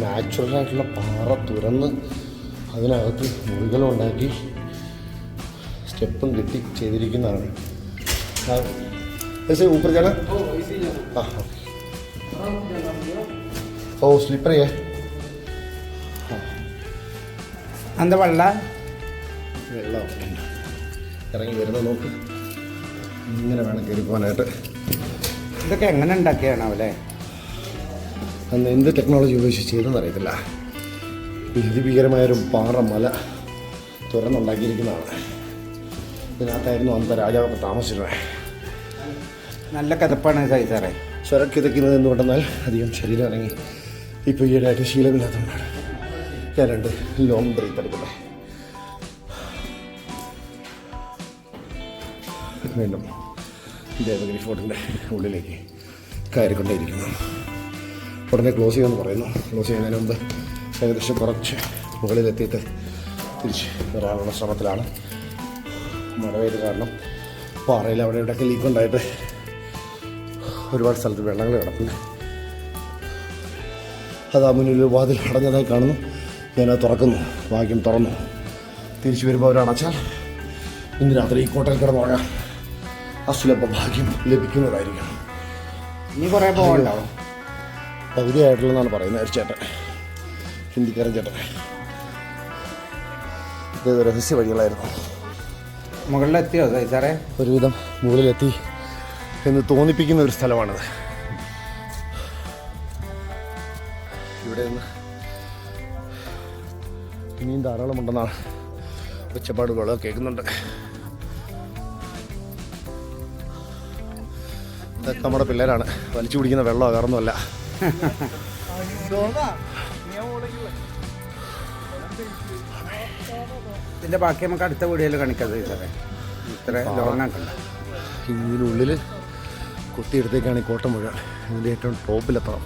നാച്ചുറലായിട്ടുള്ള പാറ തുറന്ന് അതിനകത്ത് മുറികളുണ്ടാക്കി സ്റ്റെപ്പും കെട്ടി ചെയ്തിരിക്കുന്നതാണ് ആ, ऐसे ऊपर जाना हाँ हाँ ओ स्लीपर है എന്താ വെള്ള വെള്ളമൊക്കെ ഉണ്ട്. ഇറങ്ങി വരുന്ന നോക്ക് ഇങ്ങനെ വേണം കയറി പോകാനായിട്ട് ഇതൊക്കെ എങ്ങനെ ഉണ്ടാക്കിയാണോ അല്ലേ അന്ന് എന്ത് ടെക്നോളജി ഉപയോഗിച്ച് ചെയ്തെന്ന് അറിയത്തില്ല. ഭീതിഭീകരമായൊരു പാറ മല തുറന്നുണ്ടാക്കിയിരിക്കുന്നതാണ്. ഇതിനകത്തായിരുന്നു അന്നത്തെ രാജാവൊക്കെ താമസിച്ചിരുന്നത്. നല്ല കഥപ്പാണ് സൈസാറേ എന്ന് എന്തുകൊണ്ടെന്നാൽ അധികം ശരീരം ഇറങ്ങി ഇപ്പോൾ ഈയിടെയായിട്ട് ശീലമില്ലാത്തതുകൊണ്ടാണ്. ഞാൻ രണ്ട് ലോങ് ബ്രേക്ക് എടുക്കട്ടെ വീണ്ടും ദേവഗിരി ഫോർട്ടിന്റെ ഉള്ളിലേക്ക് കയറിക്കൊണ്ടേയിരിക്കുന്നു. ഉടനെ ക്ലോസ് ചെയ്യുമെന്ന് പറയുന്നു. ക്ലോസ് ചെയ്യുന്നതിന് മുമ്പ് ഏകദേശം കുറച്ച് മുകളിലെത്തിയിട്ട് തിരിച്ച് വരാനുള്ള ശ്രമത്തിലാണ്. മഴ പെയ്ത് കാരണം പാറയിൽ അവിടെ ഇവിടെയൊക്കെ ലീക്ക് ഉണ്ടായിട്ട് ഒരുപാട് സ്ഥലത്ത് വെള്ളങ്ങൾ കിടക്കുന്നു. അത് ആ മുന്നിൽ വാതിൽ അടഞ്ഞതായി കാണുന്നു. ഞാനത് തുറക്കുന്നു. ഭാഗ്യം തുറന്നു. തിരിച്ചു വരുമ്പോൾ അവരടച്ചാൽ ഇന്ന് രാത്രി ഈ കോട്ടയിൽ കിടന്നുറങ്ങാം അസുലഭ ഭാഗ്യം ലഭിക്കുന്നതായിരിക്കണം. നീ കുറേ പോകണ്ടാവും പകുതിയായിട്ടുള്ളതാണ് പറയുന്നത് ഒരു ചേട്ടൻ. ഹിന്ദിക്കാരൻ ചേട്ടൻ. ഇത് രഹസ്യ വഴികളായിരുന്നു. മുകളിലെത്തിയോ സാറേ? ഒരുവിധം മുകളിലെത്തി എന്ന് തോന്നിപ്പിക്കുന്ന ഒരു സ്ഥലമാണിത്. ഇവിടെ നിന്ന് ഇനിയും ധാരാളമുണ്ടെന്നാണ് ഒച്ചപ്പാടുകളൊക്കെ കേൾക്കുന്നുണ്ട്. ഇതൊക്കെ നമ്മുടെ പിള്ളേരാണ്. വലിച്ചു പിടിക്കുന്ന വെള്ളമോ വേറൊന്നുമല്ല. ഇതിന്റെ ബാക്കി നമുക്ക് അടുത്ത വീഡിയോയിൽ കാണിക്കാം സാറേ. ഇത്ര ലോങ് ആക്കണ്ട ഇതിനുള്ളിൽ കുത്തിയെടുത്തേക്കാണ് ഈ കോട്ട ഇതിന്റെ ഏറ്റവും ടോപ്പിലെത്തണം